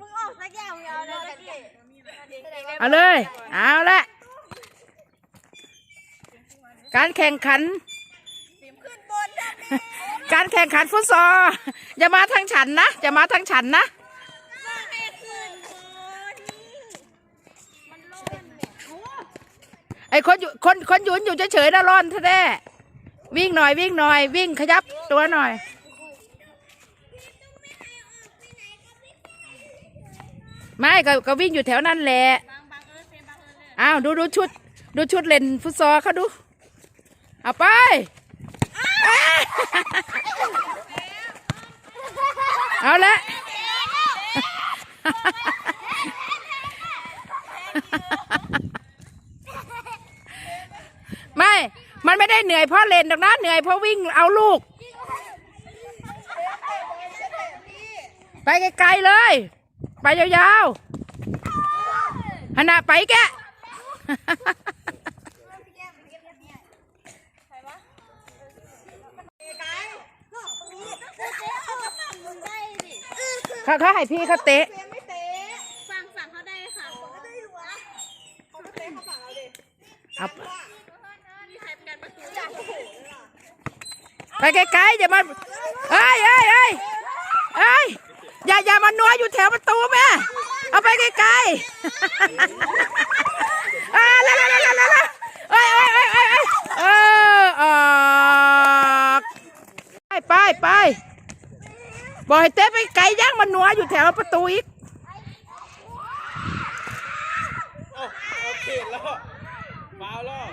มึงออกสักอย่างมึงเอาเลยตะกี้เอาเลย เอาละการแข่งขันขึ้นบนนะการแข่งขันฟุตซอลอย่ามาทางฉันนะ อย่ามาทางฉันนะว่าให้ขึ้นบนมันร้อนเนี่ยโอ้ไอ้คนอยู่คนคนหยุนอยู่เฉยๆนะร้อนแท้ๆวิ่งหน่อยวิ่งหน่อย วิ่งขยับตัวหน่อย ไม่ก็ก็วิ่งอยู่แถวนั้นแหละบางบางเออเซมบางเออเลยอ้าวดูดูชุด ดูชุดเล่นฟุตซอลเขาดู เอาไปเอาละไม่ มันไม่ได้เหนื่อยเพราะเล่นหรอกนะเหนื่อยเพราะวิ่งเอาลูก ไปไกลๆเลย ไปยาวๆหันหน้าไปแกะได้ดิเขาเขาให้พี่เขาเตะฝั่งฝั่งเขาได้ค่ะได้หรอเขาเตะเขาฝั่งเราดิเอามีใครเป็นการประตูอยากโอ้โหไปไกลๆอย่ามาเอ้ยเอ้ยเอ้ยเอ้ย อย่าอย่ามานัวอยู่แถวประตูแม่ เอาไปไกลๆอ่าละละละละละละเอ้ยเอ้ยเอ้ยเอ้ยเอ้ยเออออกไปไปไปบอกให้เต้ไปไกลย่างมันนัวอยู่แถวประตูอีกโอ้โอเคแล้วฟาวแล้ว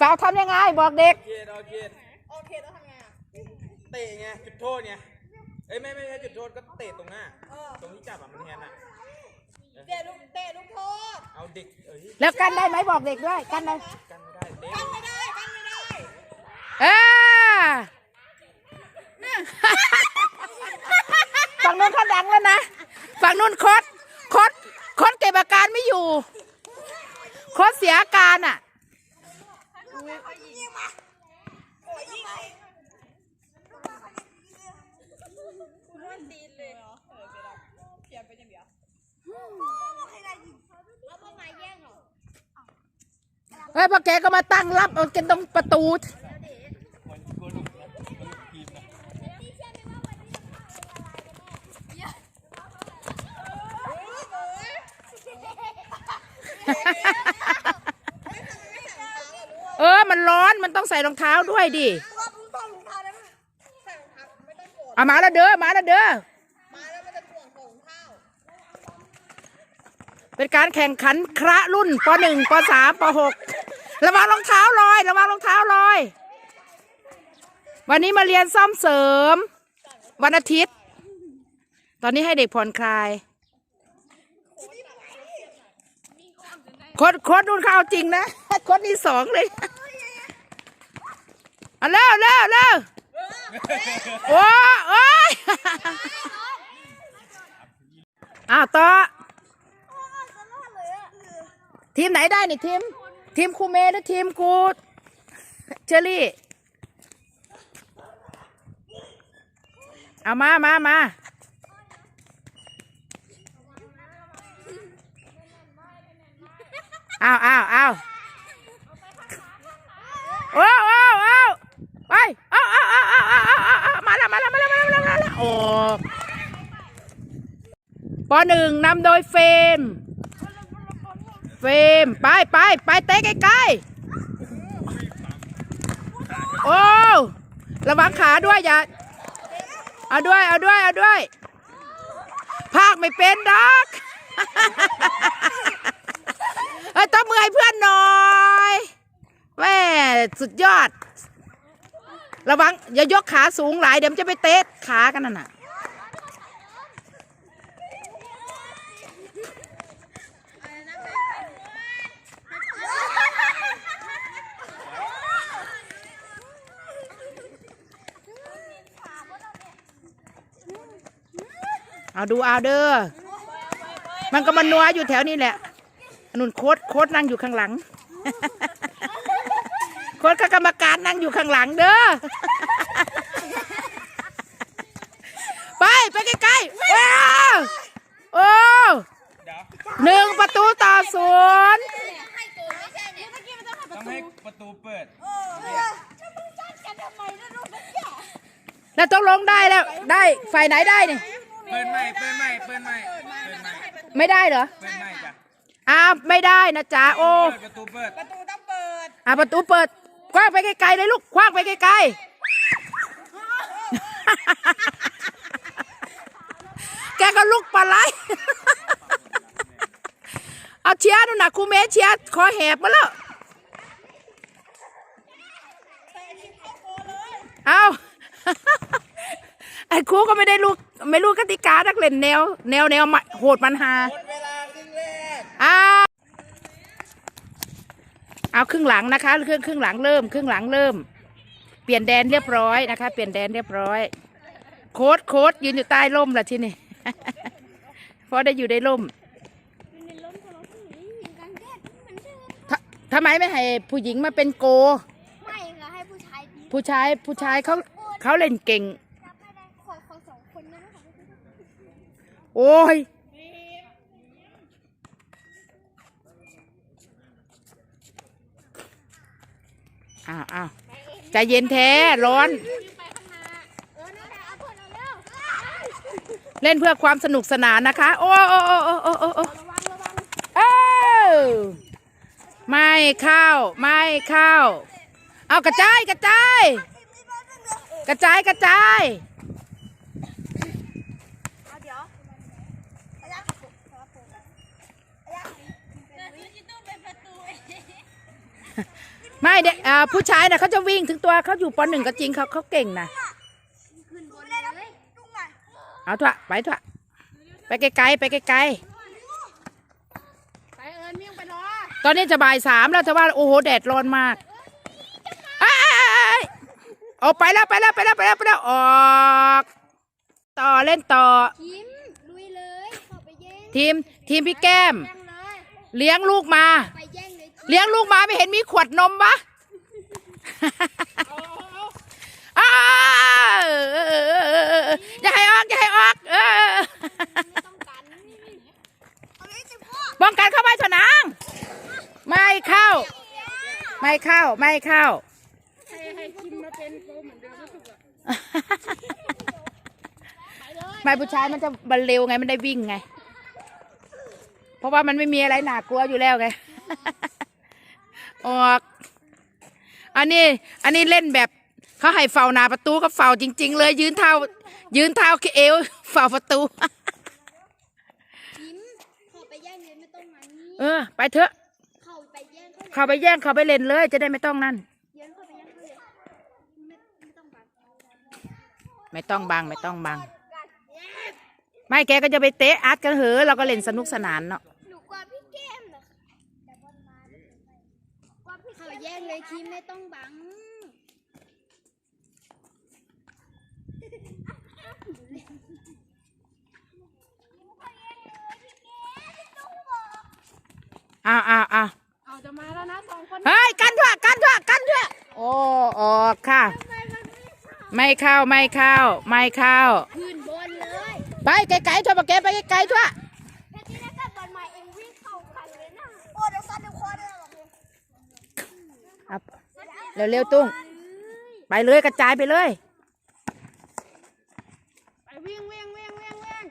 สาวทำยังไงบอกเด็ก โอเคโอเคโอเคต้องทำไงอะเตะไงจุดโทษไง เอ้ยไม่ไม่ใช่จุดโทษก็เตะตรงหน้าตรงที่จับอะมันแทนอะเตะลูกเตะลูกโทษเอาเด็กเอ้ยแล้วกันได้ไหมบอกเด็กด้วยกันได้กันไม่ได้เด็กกันไม่ได้กันไม่ได้เออ ฝั่งนู้นเขาดังแล้วนะ ฝั่งนู้นโคดโคดโคดเก็บอาการไม่อยู่โคดเสียอาการอะมั นตีนเลยเออเสียเปลี่ยนเป็นอย่างเดียวแล้วพวกมาแย่งเหรอเฮ้ยพอแกก็มาตั้งรับเอากันตรงประตูเออ มันร้อน มันต้องใส่รองเท้าด้วยดิ เอามาแล้วเด้อมาแล้วเด้อมาแล้วมันจะถ่วงของเท้าเป็นการแข่งขันคระรุ่นปหนึ่งปสามปหกระวังรองเท้าลอย ระวังรองเท้าลอย วันนี้มาเรียนซ่อมเสริม วันอาทิตย์ ตอนนี้ให้เด็กผ่อนคลายโคดโคดนุ่นเขาเอาจริงนะโคดนี่สองเลยเอาเร็วเร็วเร็ว โอ้โอ้ยอ้าวต่อทีมไหนได้นี่ทีม ทีมครูเมย์หรือทีมครูเชอรี่ เอามามามาเอาเอาเอาโอ้โอ้ แล้วมาแล้วมาแล้วโอ้ปหนึ่งนำโดยเฟรมเฟรมไปไปไปเตะใกล้ๆโอ้ระวังขาด้วยอย่าเอาด้วยเอาด้วยเอาด้วย ภาคไม่เป็นดอกเอ้ยต้องมือให้เพื่อนหน่อยแม่สุดยอด ระวัง อย่ายกขาสูงหลายเดี๋ยวมันจะไปเตะขากันนั่นน่ะเอาดูเอาเด้อ มันก็มันนัวอยู่แถวนี้แหละนุ่นโคตรโคตรนั่งอยู่ข้างหลัง คตรกับกรรมการนั่งอยู่ข้างหลังเด้อ ไป ไปใกล้ๆว้าวหนึ่งประตูต่อศูนย์ให้โกงไม่ใช่เนี่ยเมื่อกี้มันต้องให้ประต้องตูให้ประตูเปิดเออจะมึงจัดกันทำไมนะลูกนักแก่แล้วต้องลงได้แล้ว ได้ฝ่ายไหนได้เนี่ยเปิดใหม่เปิดใหม่เปิดใหม่เปิดใหม่ไม่ได้เหรอเปิดใหม่จ้ะอ้าวไม่ได้นะจ๊ะโอ้เปิดประตูเปิดประตูต้องเปิดอะประตูเปิดค ว้างไปไกลๆเลยลูกคว้างไปไกลๆแกก็ลุกปลาไหลเอาเชียร์นู่นน่ะครูเมย์เชียร์คอแหบมาแล้วเอาไอ้ครูก็ไม่ได้รู้ไม่รู้กติกานักเล่นแนว แนวแนวมาโหดมันหา หมดเวลาครึ่งแรก อ้าว เอาครึ่งหลังนะคะครึ่งครึ่งหลังเริ่มครึ่งหลังเริ่ม เปลี่ยนแดนเรียบร้อยนะคะ เปลี่ยนแดนเรียบร้อย โค้ดโค้ดยืนอยู่ใต้ร่มละที่นี่เพราะได้อยู่ในร่มในล้มของเราผู้หญิงกันแดดมันชื่อททำไมไม่ให้ผู้หญิงมาเป็นโก ไม่ค่ะให้ผู้ชายดีผู้ชายผู้ชายเขาเขาเล่นเก่งจับไม่ได้ขอขอสองคนนะนะคะโอ้ย อ้าวอ้าวใจเย็นแท้ร้อน เล่นเพื่อความสนุกสนานนะคะ โอ้โอ้โอ้โอ้โอ้โอ้โอ้เอ้าไม่เข้า ไม่เข้า เอากระจายกระจาย กระจายกระจาย เอาเดี๋ยวอายักษ์ขอปูกันอายักษ์เดี๋ยวที่ต้องเป็นประตูเอง ไม่เด็กอ่าผู้ชายนะเขาจะวิ่งถึงตัวเขาอยู่ปหนึ่งก็จริงเขาเขาเก่งนะขึ้นบนเลยจุงอะเอาเถอะไปเถอะไปไกลๆไปไกลไปเอิญมิ่งไปรอๆตอนนี้จะบ่ายสามแล้วแต่ว่าโอ้โหแดดร้อนมากอ้ายออกไปแล้วไปแล้วไปแล้วไปแล้วไปแล้วออก ต่อเล่นต่อคิมลุยเลยเข้าไปแย่งทีมทีมพี่แก้ม แย่งเลย เลี้ยงลูกมา ไปแย่ง เลยเลี้ยงลูกมาไม่เห็นมีขวดนมปะอ้าวอย่าให้ออกอย่าให้ออกเออไม่ต้องกันเอาไว้สิพ่อป้องกันเข้าไปเถอะนาง ไม่เข้า ไม่เข้า ไม่เข้าให้ให้คิมมาเป็นโกเหมือนเดิมรู้สึกอะไปเลยไม่ผู้ชายมันจะบันเร็วไงมันได้วิ่งไง เพราะว่ามันไม่มีอะไรหนากลัวอยู่แล้วไง ออก อันนี้ อันนี้เล่นแบบเขาให้เฝ้าหน้าประตูก็เฝ้าจริง ๆ เลย ยืนเท้า ยืนเท้าเอวเฝ้าประตูคิมเข้าไปแย่งเลยไม่ต้องมานี่เออ ไปเถอะ เข้าไปแย่งเขาเลยเข้าไปแย่งเข้าไปเล่นเลย จะได้ไม่ต้องนั่น เย็นเข้าไปแย่งเขาเลยไม่ไม่ต้องบังไม่ต้องบังไม่ต้องบัง ไม่แกก็จะไปเตะอัดกันเหอะเราก็เล่นสนุกสนานเนาะ หนูกว่าพี่แก้มเหรอแต่บอลมาว่าพี่เข้าไป แย่งเลยคิมไม่ต้องบังอ้าวอ้าวอ้าวเอาจะมาแล้วนะสองคนเฮ้ยกันเถอะกันเถอะกันเถอะโอ้ออกค่ะ ไม่เข้าไม่เข้า ไม่เข้า ขึ้นบนเลย ไปไกลๆเถอะปะแกไปไกลๆเถอะ แค่ที่แรกก็บอลมาเองวิ่งเข้าคันเลยนะโอ้เดี๋ยวซัดเดี๋ยวคอเดี๋ยวหรอก เอาเร็วๆตุ้ง ไปเลยกระจายไปเลย ไปวิ่งวิ่งวิ่งวิ่งวิ่ง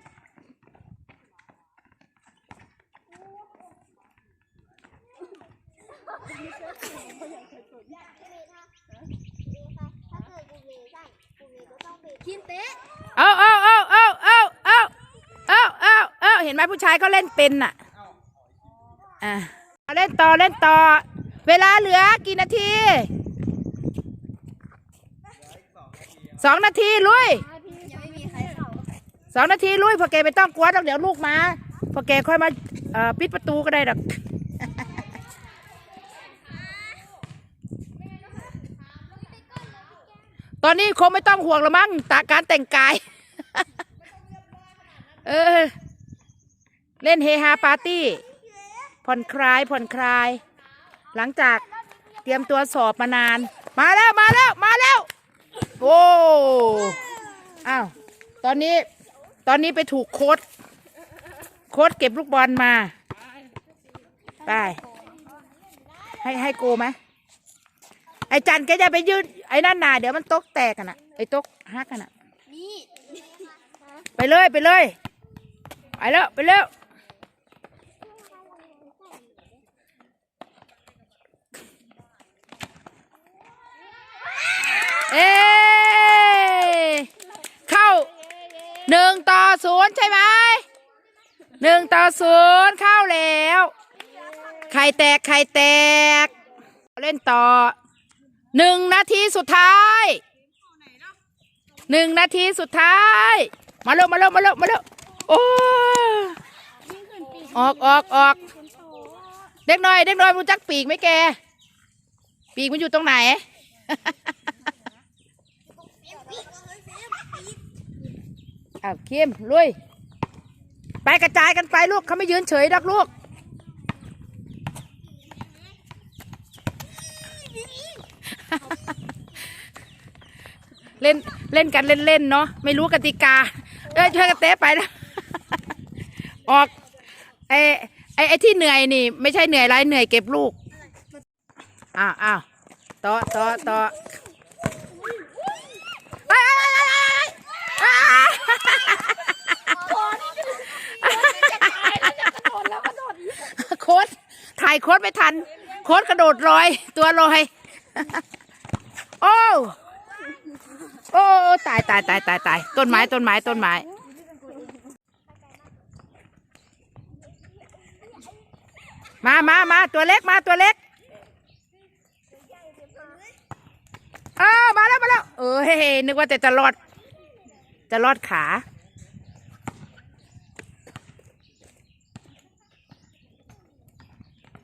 คิมเตะเอาเอาเอาเอาเอาเอาเอาเอาเอาเห็นไหมผู้ชายก็เล่นเป็นน่ะ อะเอาเล่นต่อเล่นต่อ เวลาเหลือกี่นาที สองนาทีลุยสองนาทีลุยพอแกไม่ต้องกลัวต้องเดี๋ยวลูกมาพอแกค่อยมาปิดประตูก็ได้ดอกตอนนี้คงไม่ต้องห่วงล้วมั้งตาการแต่งกาย เออ เล่นเฮฮาปาร์ตี้ ผ่อนคลายผ่อนคลาย หลังจากเตรียมตัวสอบมานาน มาแล้วมาแล้วมาแล้ว โอ้อ้าวตอนนี้ ตอนนี้ไปถูกโค้ดโค้ดเก็บลูกบอลมา ไป ให้ให้โกไหมไอจันแกจะไปยืนไอ้นั่นน่ะเดี๋ยวมันตกแตกกันน่ะ ไอ้ตกฮักกันน่ะไปเลยไปเลยไปแล้วไปแล้วเอ้ย เข้าหนึ่งต่อศูนย์ใช่ไหมหนึ่งต่อศูนย์เข้าแล้วไข่แตกไข่แตก เล่นต่อหนึ่งนาทีสุดท้ายหนึ่งนาทีสุดท้าย มาเร็วมาเร็วมาเร็วมาเร็วโอ้ออกออกออกเด็กน้อยเด็กน้อยรู้จักปีกไหมแก ปีกมันอยู่ตรงไหน อ้าวคิมลุย ไปกระจายกันไปลูกเขาไม่ยืนเฉยดักลูก เล่นเล่นกันเล่นๆเนาะไม่รู้กติกา เอ้ยช่วยกันเตะไปนะออกไอไอไอที่เหนื่อยนี่ ไม่ใช่เหนื่อยไรเหนื่อยเก็บลูกอ้าวอ้าวต่อต่อต่อ โค้ดถ่ายโค้ดไม่ทัน โค้ดกระโดดลอย ตัวลอย โอ้โอ้ตายตายตายตายตายต้นไม้ต้นไม้ต้นไม้มามามาตัวเล็กมาตัวเล็กเออมาแล้วมาแล้ว เออเฮ้นึกว่าแต่จะรอด จะรอดขา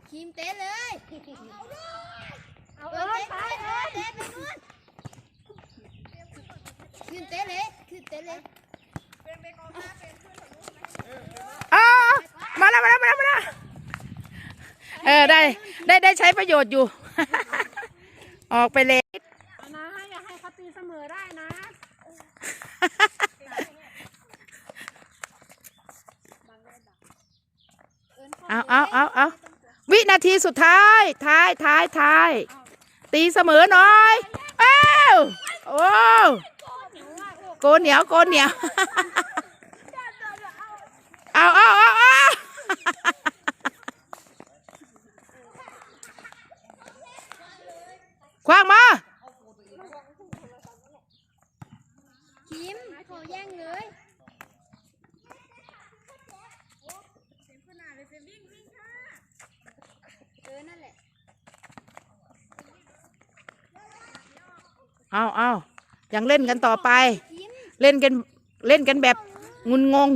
ทีมเต้เลย เอาเลยเอาเต้เต้ไปนู่นขึ้นเต้เลยขึ้นเต้เลยเออมาแล้วมาแล้วมาแล้วมาแล้วเออได้ได้ได้ใช้ประโยชน์อยู่ ออกไปเลย นะอย่าให้เขาตีเสมอได้นะ เอาเอาเอาเอาวินา ทีสุดท้ายท้ายท้ายท้ายตีเสมอหน่อยเอ้าวโอ้โกนเหนียวโกนเหนียวเอาเอาเอาเอาคว้างมาทีมขาแย่งเลยเออนั่นแหละ เอาเอายังเล่นกันต่อไป เล่นกันเล่นกันแบบงุนงง